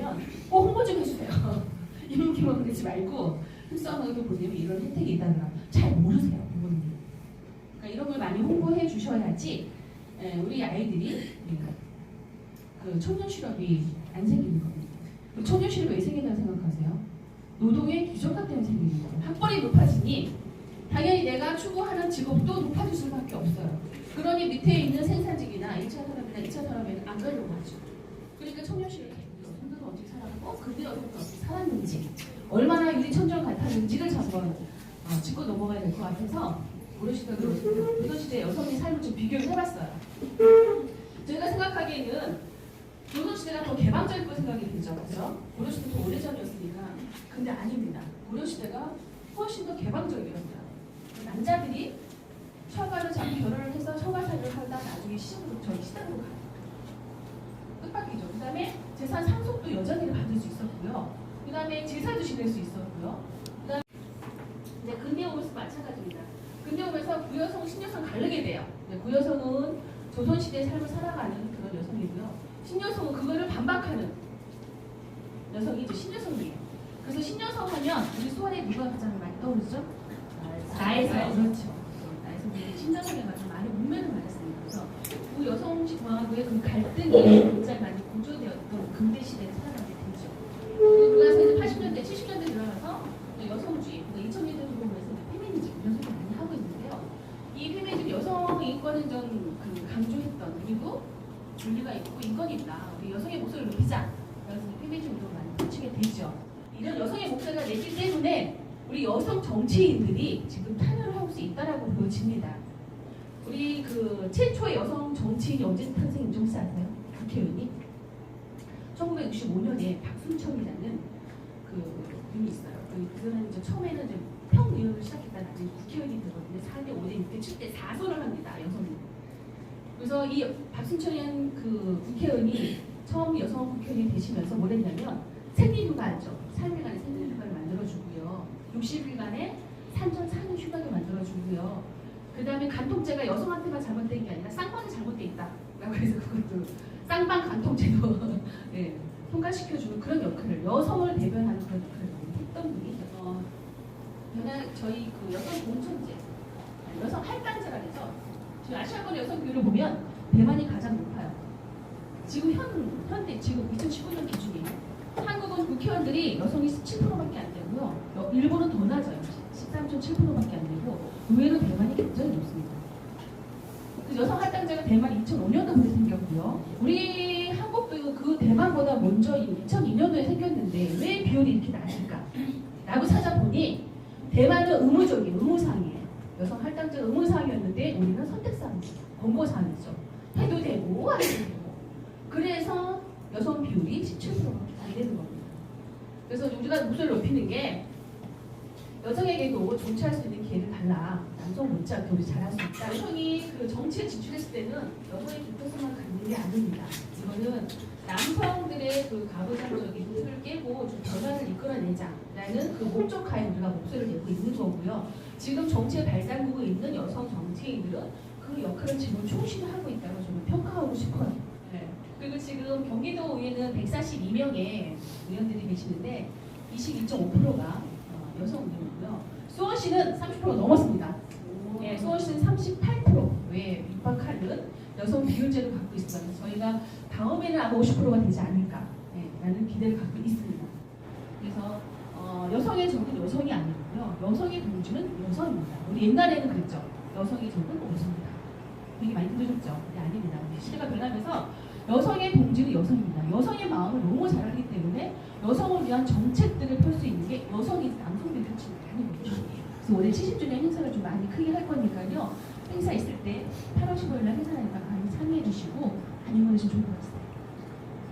계시면 꼭 홍보 좀 해주세요. 이문기만 보내지 말고 특성화고를 보내면 이런 혜택이 있다더라. 잘 모르세요 부모님들. 그러니까 이런 걸 많이 홍보해 주셔야지 에, 우리 아이들이 예, 그 청년 실업이 안 생기는 겁니다. 그 청년 실업이 왜 생긴다고 생각하세요? 노동의 규정화 때문에 생기는 거예요. 학벌이 높아지니 당연히 내가 추구하는 직업도 높아질 수밖에 없어요. 그러니 밑에 있는 생산직이나 1차 산업이나 2차 산업에는 안 가려고 하죠. 그러니까 청년 실업 살았는지 얼마나 유리천정 같았는지를 한번 어, 짚고 넘어가야 될 것 같아서 고려시대로 조선시대 여성의 삶을 좀 비교를 해봤어요. 제가 생각하기에는 조선시대가 더 개방적이고 생각이 들죠. 그죠? 고려시대 더 오래전이었으니까. 근데 아닙니다. 고려시대가 훨씬 더 개방적이었어요. 남자들이 처가를 잡고 결혼을 해서 처가살이를 하다 나중에 시집으로 저희 시댁으로 가요. 뜻밖이죠. 그 다음에 그 다음에 제사도 지낼 수 있었고요. 그 다음에 이제 근대 오면서 마찬가지입니다. 근대 오면서 구여성, 신여성 가르게 돼요. 네, 구여성은 조선시대 삶을 살아가는 그런 여성이고요. 신여성은 그거를 반박하는 여성이 이제 신여성이에요. 그래서 신여성 하면 우리 수원에 누가 가장 많이 떠오르죠? 나에서 그렇죠. 나에서 신여성에 가장 많이 문면을 받았습니다. 그래서 그 여성과의 그 갈등이 굉장히 많이 고조되었던 근대 시대를 살아가게 되죠. 그리고 그러면서 이제 80년대, 70년대 들어가서 이제 여성주의, 그러니까 2000년대 들어오면서 이제 페미니즘 이런 소리 많이 하고 있는데요. 이 페미니즘 여성 인권을 좀 그 강조했던 그리고 권리가 있고 인권이 있다. 우리 여성의 목소리를 높이자. 그래서 페미니즘으로 많이 붙이게 되죠. 이런 여성의 목소리가 내기 때문에 우리 여성 정치인들이 지금 탄핵을 할 수 있다라고 보여집니다. 우리 그 최초의 여성 정치인이 언제 탄생인지 혹시 아세요? 국회의원이 1965년에 박순천이라는 그 분이 있어요. 그 그는 이제 처음에는 이제 평의원을 시작했다 나중에 국회의원이 되거든요. 4대, 5대, 6대, 7대 4선을 합니다. 여성이. 그래서 이 박순천 그 국회의원이 처음 여성 국회의원이 되시면서 뭘 했냐면 생리휴가죠. 3일간의 생리휴가를 만들어주고요. 60일간의 산전 만들어주고요. 그 다음에 간통죄가 여성한테만 잘못된 게 아니라 쌍방이 잘못돼 있다. 라고 해서 그것도 쌍방 간통죄도 예, 통과시켜주는 그런 역할을 여성을 대변하는 그런 역할을 했던 분이 어, 변화 저희 그 여성 공천제 여성 할당제라 해서 지금 아시아권 여성 비율을 보면 대만이 가장 높아요. 지금 현 현대 지금 2019년 기준이에요. 한국은 국회의원들이 여성이 17%밖에 안 되고요. 여- 일본은 더 낮아요. 13.7%밖에 안 되고 의외로 대만이 굉장히 높습니다. 그 여성 할당제가 대만 2005년도부터 생겼고요. 우리 한국도 그 대만보다 먼저 2002년도에 생겼는데 왜 비율이 이렇게 낮을까? 라고 찾아보니 대만은 의무적인 의무사항이에요. 여성 할당제가 의무사항이었는데 우리는 선택사항이죠. 권고사항이죠. 해도 되고 안 해도 되고. 그래서 여성 비율이 17%밖에 안 되는 겁니다. 그래서 우리가 목소리를 높이는 게 여성에게도 정치할 수 있는 기회를 달라. 남성 못지않게 우리 잘할 수 있다. 여성이 그 정치에 진출했을 때는 여성의 기표성만 갖는 게 아닙니다. 이거는 남성들의 그 가부장적인 틀을 깨고 좀 변화를 이끌어내자라는 그 목적하에 우리가 목소리를 내고 있는 거고요. 지금 정치에 발달구고 있는 여성 정치인들은 그 역할을 지금 충실히 하고 있다고 저는 평가하고 싶어요. 네. 그리고 지금 경기도 의회는 142명의 의원들이 계시는데 22.5%가 어, 여성 의원이고요. 수원시는 30% 넘었습니다. 예, 수원시는 38%에 육박하는 여성 비율제를 갖고 있습니다. 그래서 저희가 다음에는 아마 50%가 되지 않을까 예, 라는 기대를 갖고 있습니다. 그래서 어, 여성의 적은 여성이 아니고요. 여성의 동지는 여성입니다. 우리 옛날에는 그랬죠. 여성의 적은 여성이다. 되게 많이 들으셨죠? 네, 아닙니다. 시대가 변하면서 여성의 동지는 여성입니다. 여성의 마음을 너무 잘 알기 때문에 여성을 위한 정책들을 펼 수 있는 게 여성이 남성들이 펼치는 게 아니거든요. 그래서 올해 70주년 행사를 좀 많이 크게 할 거니까요. 행사 있을 때 8월 15일 날 행사니까 많이 참여해 주시고 많이 보내주시면 좋을 것 같습니다.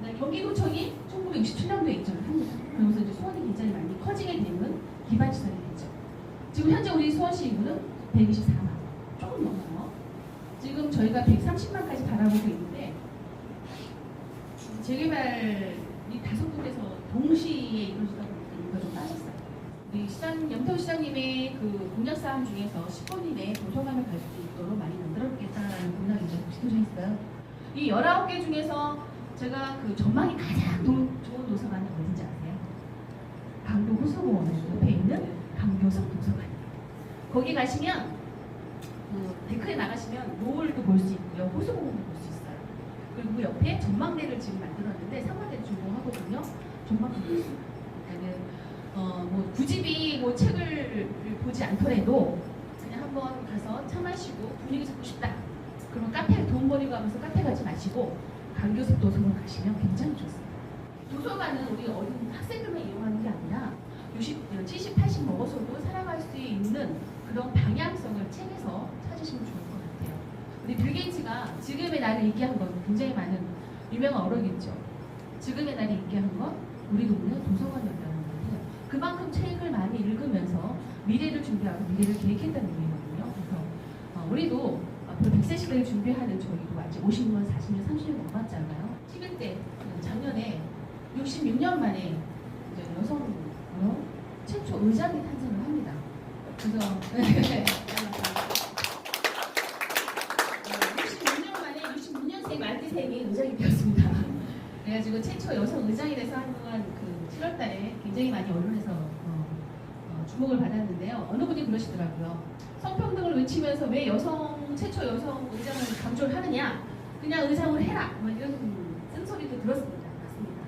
그다음에 경기도청이 1967년도에 입장을 합니다. 그러면서 이제 소원이 굉장히 많이 커지게 되는 기반 시설이 됐죠. 지금 현재 우리 수원시 인구는 124만 조금 넘어요. 지금 저희가 130만까지 바라보고 있는 데 재개발이 다섯 군데서 동시에 이루어지다 보니까 인구가 좀 빠졌어요. 우리 시장 염태호 시장님의 그 공약 사항 중에서 10분 이내 도서관을 갈 수 있도록 많이 만들어주겠다라는 공약이죠. 혹시 도전했어요? 이 19개 중에서 제가 그 전망이 가장 도- 좋은 도서관은 어딘지 아세요? 강도 호수공원 옆에 있는 강교석 도서관이에요. 거기 가시면 그 데크에 나가시면 노을도 볼 수 있고요. 호수공원도 볼 수 있어요. 그리고 그 옆에 전망대를 지금 만들었는데 상화대를 준공하거든요. 전망대. 그러니까는 어뭐 굳이 뭐 책을 보지 않더라도 그냥 한번 가서 차 마시고 분위기 잡고 싶다. 그러면 카페 돈 버리고 가면서 카페 가지 마시고 강교석 도서관 가시면 굉장히 좋습니다. 도서관은 우리 어린 학생들만 이용하는 게 아니라 60, 70, 80 먹어서도 살아갈 수 있는 그런 방향성을 책에서 찾으시면 같 우리 빌 게이츠가 지금의 나를 얘기한 건 굉장히 많은 유명한 어록이죠. 지금의 나를 얘기한 건 우리 동네 도서관이었다는 건데요. 그만큼 책을 많이 읽으면서 미래를 준비하고 미래를 계획했다는 의미거든요. 그래서 어, 우리도 앞으로 100세 시대를 준비하는 저희도 아직 50년, 40년, 30년 넘었잖아요. 11대 작년에 66년 만에 이제 여성 어, 최초 의장이 탄생을 합니다. 그래서 66년 만에 66년생 말기생이 의장이 되었습니다. 그래가지고 최초 여성 의장이 돼서 한동안 그 7월달에 굉장히 많이 언론에서 어, 어, 주목을 받았는데요. 어느 분이 그러시더라고요. 성평등을 외치면서 왜 여성 최초 여성 의장을 강조를 하느냐? 그냥 의장을 해라. 뭐 이런 쓴소리도 들었습니다. 맞습니다.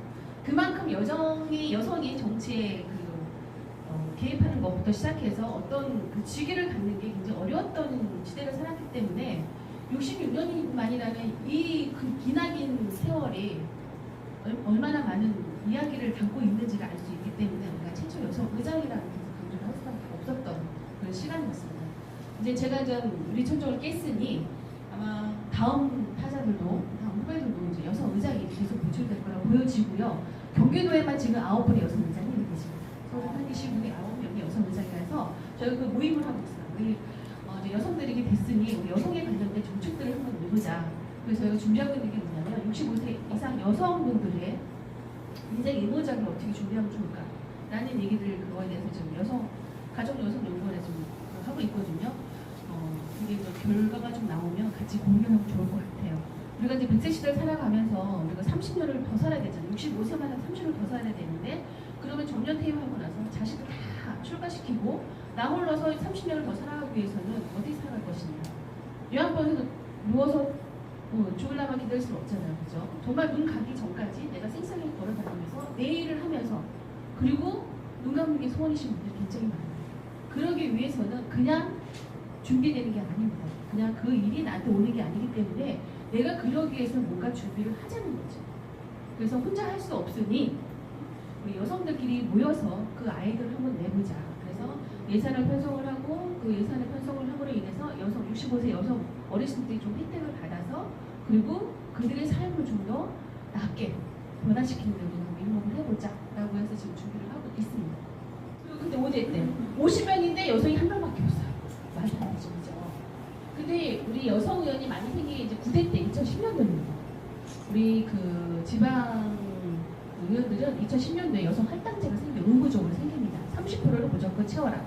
그만큼 여성이 여성이 정치에 그 어, 개입하는 것부터 시작해서 어떤 그 직위를 갖는 게 굉장히 어려웠던 시대를 살았기 때문에 66년만이라면 이그 기나긴 세월이 얼- 얼마나 많은 이야기를 담고 있는지를 알 수 있기 때문에 우리가 최초 여성 의장이라는 강조를 할 수밖에 없었던 그런 시간이었습니다. 이제 제가 좀 우리 천정을 깼으니 아마 다음 타자들도 다음 후배들도 이제 여성 의장이 계속 배출될 거라고 보여지고요. 경기도에만 지금 아홉 분의 여성 의장이 계십니다. 서울 한기 시군에 아홉 명의 여성 의장이라서 저희 그 모임을 하고 있어요. 우리 어, 이제 여성들이 됐으니 우리 여성에 관련된 정책들을 한번 내보자. 그래서 저희가 준비하고 있는 게 뭐냐면 65세 이상 여성분들의 인생 의무작을 어떻게 준비하면 좋을까? 라는 얘기들 그거에 대해서 지금 여성 가족여성연구원에 좀 하고 있거든요. 어, 그게 또 결과가 좀 나오면 같이 공유하면 좋을 것 같아요. 우리가 이제 100세 시대를 살아가면서 우리가 30년을 더 살아야 되잖아요. 65세만 30년을 더 살아야 되는데 그러면 정년 퇴임하고 나서 자식을 다 출가시키고 나 홀로서 30년을 더 살아가기 위해서는 어떻게 살아갈 것이냐. 요양원에서 누워서 뭐 죽을라만 기다릴 수는 없잖아요. 그죠? 정말 눈 감기 전까지 내가 생생하게 걸어다니면서 내 일을 하면서 그리고 눈 감는 게 소원이신 분들이 굉장히 많아요. 그러기 위해서는 그냥 준비되는 게 아닙니다. 그냥 그 일이 나한테 오는 게 아니기 때문에 내가 그러기 위해서 뭔가 준비를 하자는 거죠. 그래서 혼자 할 수 없으니 우리 여성들끼리 모여서 그 아이들을 한번 내보자. 그래서 예산을 편성을 하고 그 예산을 편성을 함으로 인해서 여성 65세 여성 어르신들이 좀 혜택을 받아서 그리고 그들의 삶을 좀 더 낫게 변화시키는 데도 이용을 해보자 라고 해서 지금 준비를 하고 있습니다. 그리고 근데 어제 때 50명인데 여성이 한 명밖에 없어요. 말도 안 되죠? 근데 우리 여성 의원이 많이 생긴 게 이제 9대 때 2010년도입니다. 우리 그 지방 의원들은 2010년도에 여성 할당제가 생겨 의무적으로 생깁니다. 30%를 무조건 채워라.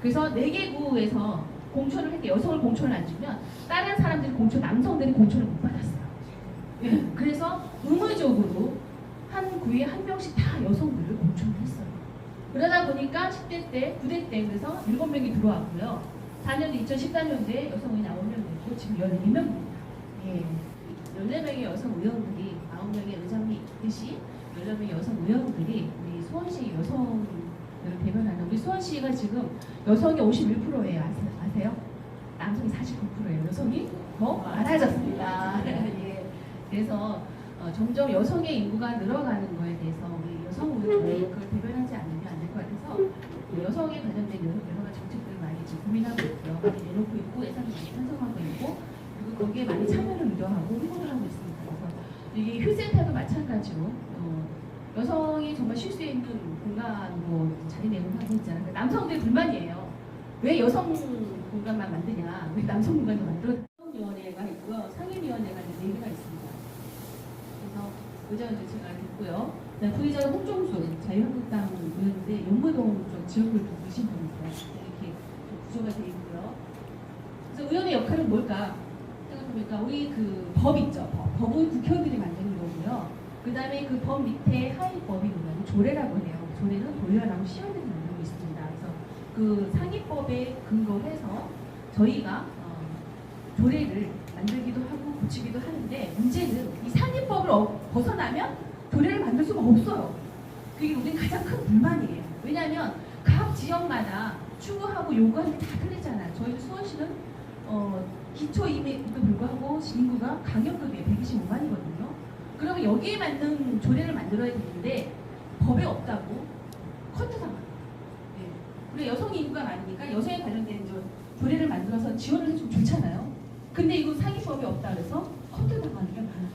그래서 4개 구에서 공천을 할때 여성을 공천을 안 주면 다른 사람들이 공천, 남성들이 공천을 못 받았어요. 예, 그래서 의무적으로 한 구에 한 명씩 다 여성들을 공천을 했어요. 그러다 보니까 10대 때, 9대 때 그래서 7명이 들어왔고요. 4년 2014년도에 여성 의원 9명 됐고 지금 14명입니다. 예. 14명의 여성 의원들이 9명의 의장이 있듯이 14명의 여성 의원들이 우리 수원시 여성을 대변하는 우리 수원시가 지금 여성이 51%예요. 아세요? 아세요? 남성이 49%예요. 여성이 더 많아졌습니다. 예. 그래서 어, 점점 여성의 인구가 늘어가는 거에 대해서 우리 여성 의원들이 그걸 대변하지 않으면 안 될 것 같아서 우리 여성에 관련된 여러, 가지 정책들을 많이 지금 고민하고 있고요. 많이 내놓고 있고 예산을 많이 편성하고 있고 그리고 거기에 많이 참여를 유도하고 홍보를 하고 있습니다. 그래서 이게 휴센터도 마찬가지로 어, 여성이 정말 쉴 수 있는 공간으로 자리 내놓고 있잖아요. 근데 남성들 불만이에요. 왜 여성 공간만 만드냐? 왜 남성 공간도 만들어? 위원회가 있고요. 상임위원회가 네 개가 있습니다. 그래서 의장을 제가 됐고요. 네, 부의장 홍종수 자유한국당 의원인데 지역구를 두고 계신 분입니다. 이렇게 구조가 되어 있고요. 그래서 의원의 역할은 뭘까? 생각해보니까 우리 그 법 있죠. 법. 법은 국회의원들이 만드는 거고요. 그 다음에 그 법 밑에 하위 법이 뭐냐면 조례라고 해요. 조례는 도의원하고 시의원들이 만들고 있습니다. 그래서 그 상위법에 근거해서 저희가 어, 조례를 만들기도 하고 고치기도 하는데 문제는 이 상위법을 어- 벗어나면 조례를 만들 수가 없어요. 그게 우리 가장 큰 불만이에요. 왜냐하면 각 지역마다 추구하고 요구하는 게 다 틀리잖아요. 저희 수원시는 어, 기초 임금도 불구하고 인구가 강력급이에요. 125만이거든요. 그러면 여기에 맞는 조례를 만들어야 되는데 법에 없다고 커트당해요. 네. 우리 여성 인구가 많으니까 여성에 관련된 저 조례를 만들어서 지원을 해주면 좋잖아요. 근데 이거 상위법이 없다 그래서 커트당하는 게 많아요.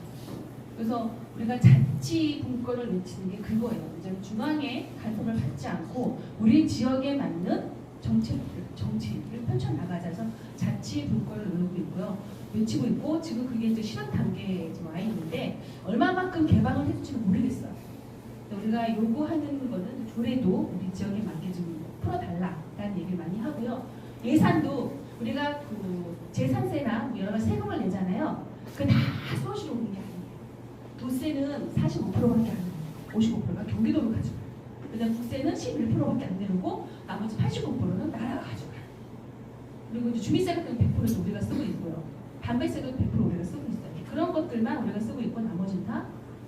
그래서 우리가 자치 분권을 외치는 게 그거예요. 중앙의 간섭을 받지 않고 우리 지역에 맞는 정책을 정치를 펼쳐 나가자서 자치 분권을 누르고 있고요. 외치고 있고 지금 그게 이제 실현 단계에 와 있는데 얼마만큼 개방을 해줄지는 모르겠어요. 우리가 요구하는 거는 조례도 우리 지역에 맞게 좀 풀어달라라는 얘기를 많이 하고요. 예산도 우리가 그 재산세나 뭐 여러 가지 세금을 내잖아요. 그다 수원시로 오는 게 아니에요. 도세는 45%밖에 안 내요. 55%가 경기도로 가져가요. 그다음 국세는 11%밖에 안 내고 나머지 85%는 나라가 가져가요. 그리고 이제 주민세 같은 100%도 우리가 쓰고 있고요. 담배세도 100% 우리가 쓰고 있어요. 그런 것들만 우리가 쓰고 있고 나머지는 다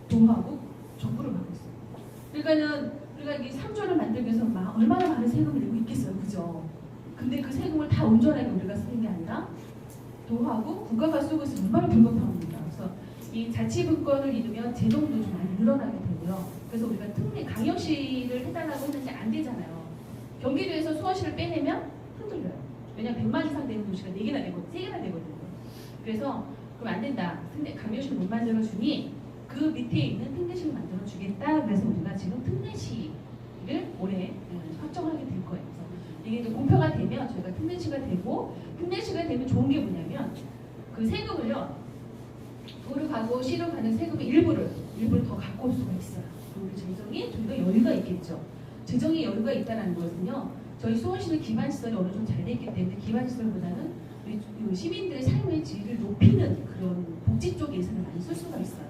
도하고 정부를 받고 있어요. 그러니까는 우리가 이 3조를 만들기 위해서 막 얼마나 많은 세금을 내고 있겠어요. 그죠? 근데 그 세금을 다 온전하게 우리가 쓰는 게 아니라 도하고 국가가 쓰고 있으면 얼마나 불공평합니까? 그래서 이 자치분권을 이루면 재정도 좀 많이 늘어나게 되고요. 그래서 우리가 특례 강역시를 해달라고 했는데 안 되잖아요. 경기도에서 수원시를 빼내면 흔들려요. 왜냐면 100만 이상 되는 도시가 4개나 되고 3개나 되거든요. 그래서 그럼 안 된다. 특례 강역시를 못 만들어주니 그 밑에 있는 특례시를 만들어주겠다. 그래서 우리가 지금 특례시를 올해 음, 확정하게 될 거예요. 그래서 이게 이제 공표가 되면 저희가 특례시가 되고 특례시가 되면 좋은 게 뭐냐면 그 세금을요 도로 가고 시로 가는 세금의 일부를 일부를 더 갖고 올 수가 있어요. 우리 재정이 좀 더 여유가 있겠죠. 재정이 여유가 있다는 것은요. 저희 수원시는 기반시설이 어느 정도 잘 돼 있기 때문에 기반시설보다는 우리 그 시민들의 삶의 질을 높이는 그런 복지 쪽 예산을 많이 쓸 수가 있어요.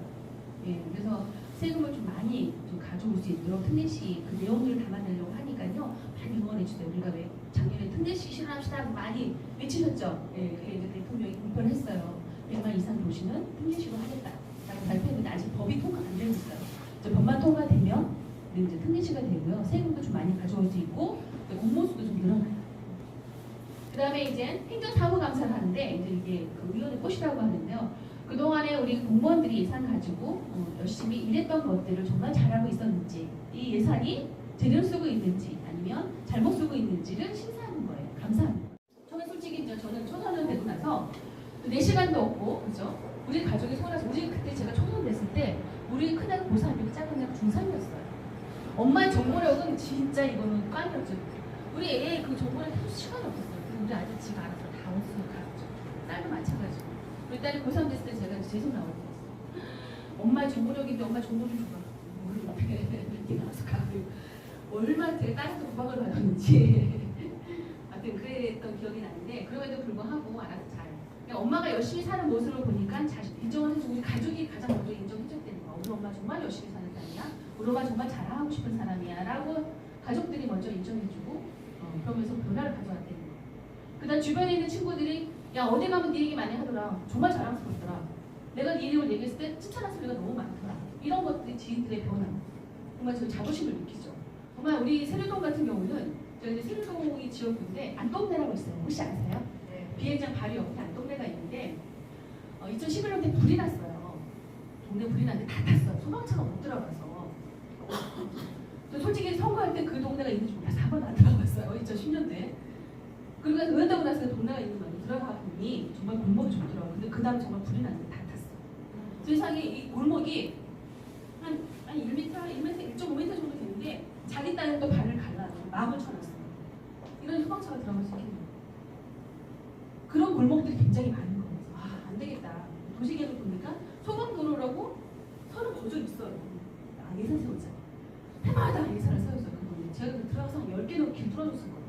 예, 그래서 세금을 좀 많이 좀 가져올 수 있도록 특례시 그 내용들을 담아내려고 하니까요. 많이 응원해 주세요. 우리가 왜 작년에 특례시 실현합시다 많이 외치셨죠. 예, 그게 이제 대통령이 공표를 했어요. 100만 이상 도시는 특례시로 하겠다라고 발표했는데 아직 법이 통과 안 되고 있어요. 이제 법만 통과되면 이제 특례시가 되고요. 세금도 좀 많이 가져올 수 있고 공무수도 좀 늘어나요. 그 다음에 이제 행정사무 감사를 하는데 이제 이게 그 위원회 꽃이라고 하는데요. 그동안에 우리 공무원들이 예산 가지고 어, 열심히 일했던 것들을 정말 잘하고 있었는지 이 예산이 제대로 쓰고 있는지 아니면 잘못 쓰고 있는지를 심사하는 거예요. 감사합니다. 저는 솔직히 이제 저는 초선을 되고 나서 내 시간도 없고 그죠? 우리 가족이 서울에서 우리 그때 제가 초선 됐을 때 우리 큰애가 고3이고 작은 애가 중3이었어요. 엄마의 정보력은 진짜 이거는 꽝이었죠. 우리 애그 정보력 해줄 시간이 없었어요. 우리 아들 지가 알아서 다 가르쳐. 딸도 마찬가지고. 우리 딸이 고3 됐을 때 제가 재수 나오고 엄마의 정보력인데 엄마 정보 좀 줘봐. 뭘 옆에 네가 와서 가고 얼마나 제가 딸한테 구박을 받았는지 하여튼 그랬던 기억이 나는데 그럼에도 불구하고 알아서 잘 그냥 엄마가 열심히 사는 모습을 보니까 자신 인정을 해주고 우리 가족이 가장 먼저 인정해줬다는 거야. 우리 엄마 정말 열심히 사는 사람이야. 우리 엄마 정말 자랑하고 싶은 사람이야. 라고 가족들이 먼저 인정해주고 어, 그러면서 변화를 가져왔다는 거야. 그 다음 주변에 있는 친구들이 야 어디 가면 네 얘기 많이 하더라. 정말 자랑스럽더라. 내가 네 이름을 얘기했을 때 칭찬한 소리가 너무 많더라. 이런 것들이 지인들의 변화. 정말 저 자부심을 느끼죠. 정말 우리 세류동 같은 경우는 저희 세류동이 지역구인데 안동네라고 있어요. 혹시 아세요? 비행장 바로 옆에 안동네가 있는데 어, 2011년에 불이 났어요. 동네 불이 났는데 다 탔어요. 소방차가 못 들어가서. 저 솔직히 선거할 때 그 동네가 있는지 몰라서 한번 안 들어갔어요. 2010년대. 그러니까 의원되고 나서 동네가 있는 거 아니에요. 들어가 보니 정말 골목이 좋더라고요. 근데 그 다음에 정말 불이 났는데 다 탔어요. 세상에 이 골목이 한, 한 1m, 1m, 1.5m 정도 되는데 자기 딸은 또 발을 갈라서 마음을 쳐놨어요. 이런 소방차가 들어가서 이렇게 그런 골목들이 굉장히 거예요. 아, 안 되겠다. 도시계획을 보니까 소방도로라고 서로 거절 있어요. 아, 예산 세우자. 들어서 10개 넘게 뚫어줬을 거예요.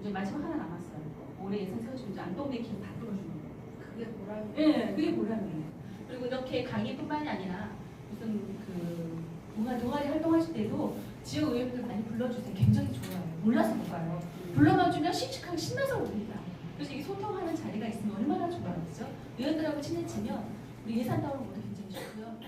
이제 마지막 하나 남았어요. 올해 예산 세워주면 이제 안동네 길다 뚫어주는 거예요. 그게 보람이 예, 그게 보람이에요. 그리고 이렇게 강의뿐만이 아니라 무슨 그 동아 동아리 활동하실 때도 지역 의원들 많이 불러주세요. 굉장히 좋아요. 몰라서 못 가요. 불러만 주면 씩씩하게 신나서 옵니다. 그래서 이 소통하는 자리가 있으면 얼마나 좋아요, 그죠? 의원들하고 친해지면 우리 예산 나오는 것도 굉장히 좋고요.